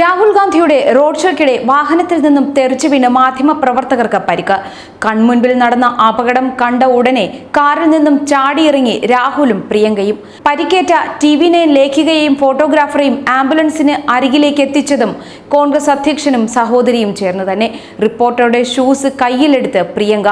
രാഹുൽ ഗാന്ധിയുടെ റോഡ് ഷോയ്ക്കിടെ വാഹനത്തിൽ നിന്നും തെറിച്ചു വീണ് മാധ്യമപ്രവർത്തകർക്ക് പരിക്ക്. കൺമുൻപിൽ നടന്ന അപകടം കണ്ട ഉടനെ കാറിൽ നിന്നും ചാടിയിറങ്ങി രാഹുലും പ്രിയങ്കയും. പരിക്കേറ്റ ടി വി നയൻ ലേഖികയെയും ഫോട്ടോഗ്രാഫറെയും ആംബുലൻസിന് അരികിലേക്ക് എത്തിച്ചതും കോൺഗ്രസ് അധ്യക്ഷനും സഹോദരിയും ചേർന്ന് തന്നെ. റിപ്പോർട്ടറുടെ ഷൂസ് കയ്യിലെടുത്ത് പ്രിയങ്ക.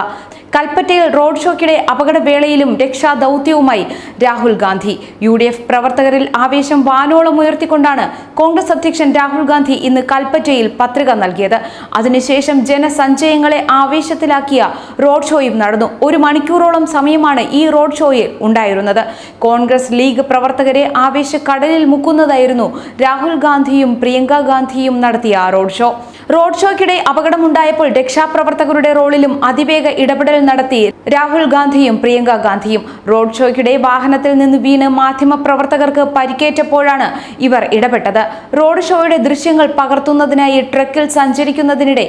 കൽപ്പറ്റയിൽ റോഡ് ഷോയ്ക്കിടെ അപകടവേളയിലും രക്ഷാദൗത്യവുമായി Rahul Gandhi. U D F പ്രവർത്തകരിൽ ആവേശം വാനോളം ഉയർത്തിക്കൊണ്ടാണ് കോൺഗ്രസ് അധ്യക്ഷൻ രാഹുൽ ഗാന്ധി ഇന്ന് കൽപ്പറ്റയിൽ പത്രിക നൽകിയത്. അതിനുശേഷം ജനസഞ്ചയങ്ങളെ ആവേശത്തിലാക്കിയ റോഡ് ഷോയും നടന്നു. ഒരു മണിക്കൂറോളം സമയമാണ് ഈ റോഡ് ഷോയിൽ ഉണ്ടായിരുന്നത്. കോൺഗ്രസ് ലീഗ് പ്രവർത്തകരെ ആവേശക്കടലിൽ മുക്കുന്നതായിരുന്നു രാഹുൽ ഗാന്ധിയും പ്രിയങ്ക ഗാന്ധിയും നടത്തിയ റോഡ് ഷോ. റോഡ് ഷോയ്ക്കിടെ അപകടമുണ്ടായപ്പോൾ രക്ഷാപ്രവർത്തകരുടെ റോളിലും അതിവേഗ ഇടപെടൽ നടത്തി രാഹുൽ ഗാന്ധിയും പ്രിയങ്ക ഗാന്ധിയും. റോഡ് ഷോയ്ക്കിടെ വാഹനത്തിൽ നിന്ന് വീണ് മാധ്യമപ്രവർത്തകർക്ക് പരിക്കേറ്റപ്പോഴാണ് ഇവർ ഇടപെട്ടത്. റോഡ് ഷോയുടെ ദൃശ്യങ്ങൾ പകർത്തുന്നതിനായി ട്രക്കിൽ സഞ്ചരിക്കുന്നതിനിടെ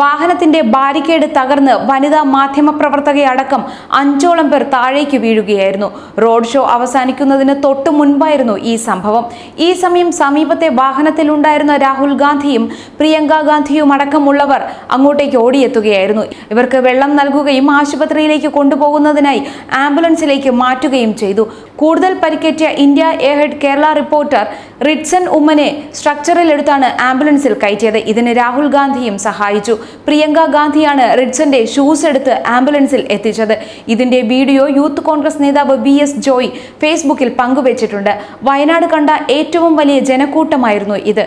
വാഹനത്തിന്റെ ബാരിക്കേഡ് തകർന്ന് വനിതാ മാധ്യമപ്രവർത്തകയടക്കം അഞ്ചോളം പേർ താഴേക്ക് വീഴുകയായിരുന്നു. റോഡ് ഷോ അവസാനിക്കുന്നതിന് തൊട്ടു മുൻപായിരുന്നു ഈ സംഭവം. ഈ സമയം സമീപത്തെ വാഹനത്തിലുണ്ടായിരുന്ന രാഹുൽ ഗാന്ധിയും പ്രിയങ്ക ഗാന്ധിയും അടക്കമുള്ളവർ അങ്ങോട്ടേക്ക് ഓടിയെത്തുകയായിരുന്നു. ഇവർക്ക് വെള്ളം നൽകുകയും ആശുപത്രിയിലേക്ക് കൊണ്ടുപോകുന്നതിനായി ആംബുലൻസിലേക്ക് മാറ്റുകയും ചെയ്തു. കൂടുതൽ പരിക്കേറ്റ India ahead Kerala reporter Ridson ഉമ്മനെ സ്ട്രക്ചറിൽ എടുത്താണ് ആംബുലൻസിൽ കയറ്റിയത്. ഇതിന് രാഹുൽ ഗാന്ധിയും സഹായിച്ചു. പ്രിയങ്ക ഗാന്ധിയാണ് റിഡ്സന്റെ ഷൂസ് എടുത്ത് ആംബുലൻസിൽ എത്തിച്ചത്. ഇതിന്റെ വീഡിയോ യൂത്ത് കോൺഗ്രസ് നേതാവ് വി എസ് ജോയ് ഫേസ്ബുക്കിൽ പങ്കുവച്ചിട്ടുണ്ട്. വയനാട് കണ്ട ഏറ്റവും വലിയ ജനക്കൂട്ടമായിരുന്നു ഇത്.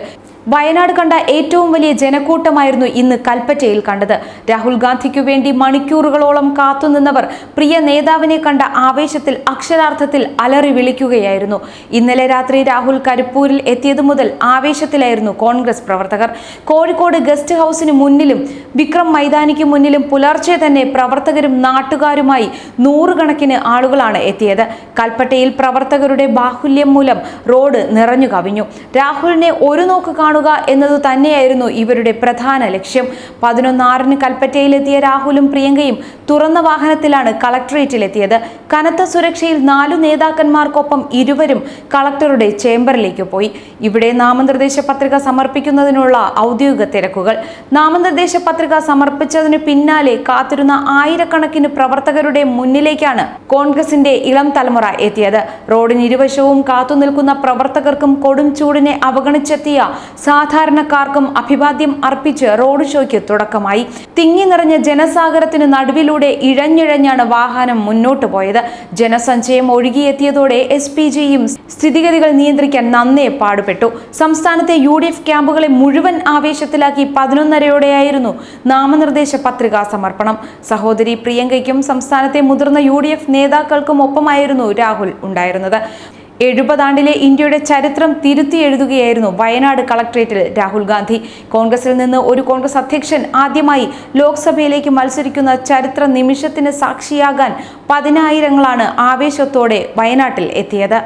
വയനാട് കണ്ട ഏറ്റവും വലിയ ജനക്കൂട്ടമായിരുന്നു ഇന്ന് കൽപ്പറ്റയിൽ കണ്ടത്. രാഹുൽ ഗാന്ധിക്കു വേണ്ടി മണിക്കൂറുകളോളം കാത്തുനിന്നവർ പ്രിയ നേതാവിനെ കണ്ട ആവേശത്തിൽ അക്ഷരാർത്ഥത്തിൽ അലറി വിളിക്കുകയായിരുന്നു. ഇന്നലെ രാത്രി രാഹുൽ കരിപ്പൂരിൽ എത്തിയതു മുതൽ ആവേശത്തിലായിരുന്നു കോൺഗ്രസ് പ്രവർത്തകർ. കോഴിക്കോട് ഗസ്റ്റ് ഹൗസിന് മുന്നിലും വിക്രം മൈതാനിക്ക് മുന്നിലും പുലർച്ചെ തന്നെ പ്രവർത്തകരും നാട്ടുകാരുമായി നൂറുകണക്കിന് ആളുകളാണ് എത്തിയത്. കൽപ്പറ്റയിൽ പ്രവർത്തകരുടെ ബാഹുല്യം മൂലം റോഡ് നിറഞ്ഞു കവിഞ്ഞു. രാഹുലിനെ ഒരു നോക്ക് കാണുക എന്നത് തന്നെയായിരുന്നു ഇവരുടെ പ്രധാന ലക്ഷ്യം. പതിനൊന്നാറിന് കൽപ്പറ്റയിലെത്തിയ രാഹുലും പ്രിയങ്കയും തുറന്ന വാഹനത്തിലാണ് കളക്ടറേറ്റിലെത്തിയത് കനത്ത സുരക്ഷയിൽ നാലു നേതാക്കന്മാർക്കൊപ്പം ഇരുവരും കളക്ടറുടെ ചേംബറിലേക്ക് പോയി. ഇവിടെ നാമനിർദ്ദേശ പത്രിക സമർപ്പിക്കുന്നതിനുള്ള ഔദ്യോഗിക തിരക്കുകൾ. നാമനിർദ്ദേശ പത്രിക സമർപ്പിച്ചതിന് പിന്നാലെ കാത്തിരുന്ന ആയിരക്കണക്കിന് പ്രവർത്തകരുടെ മുന്നിലേക്കാണ് കോൺഗ്രസിന്റെ ഇളം തലമുറ എത്തിയത്. റോഡിന് ഇരുവശവും കാത്തുനിൽക്കുന്ന പ്രവർത്തകർക്കും കൊടും ചൂടിനെ അവഗണിച്ചെത്തിയ സാധാരണക്കാർക്കും അഭിവാദ്യം അർപ്പിച്ച് റോഡ് ഷോയ്ക്ക് തുടക്കമായി. തിങ്ങി നിറഞ്ഞ ജനസാഗരത്തിന് നടുവിലൂടെ ഇഴഞ്ഞിഴഞ്ഞാണ് വാഹനം മുന്നോട്ട് പോയത്. ജനസഞ്ചയം ഒഴുകിയെത്തിയതോടെ എസ് പി ജിയും സ്ഥിതിഗതികൾ നിയന്ത്രിക്കാൻ നന്നേ പാടുപെട്ടു. സംസ്ഥാനത്തെ യു ഡി എഫ് ക്യാമ്പുകളെ മുഴുവൻ ആവേശത്തിലാക്കി പതിനൊന്നരയോടെയായിരുന്നു നാമനിർദ്ദേശ പത്രികാ സമർപ്പണം. സഹോദരി പ്രിയങ്കയ്ക്കും സംസ്ഥാനത്തെ മുതിർന്ന യു നേതാക്കൾക്കും ഒപ്പമായിരുന്നു രാഹുൽ ഉണ്ടായിരുന്നത്. എഴുപതാണ്ടിലെ ഇന്ത്യയുടെ ചരിത്രം തിരുത്തി എഴുതുകയായിരുന്നു വയനാട് കളക്ട്രേറ്റിൽ രാഹുൽ ഗാന്ധി. കോൺഗ്രസിൽ നിന്ന് ഒരു കോൺഗ്രസ് അധ്യക്ഷൻ ആദ്യമായി ലോക്സഭയിലേക്ക് മത്സരിക്കുന്ന ചരിത്ര നിമിഷത്തിന് സാക്ഷിയാകാൻ പതിനായിരങ്ങളാണ് ആവേശത്തോടെ വയനാട്ടിൽ എത്തിയത്.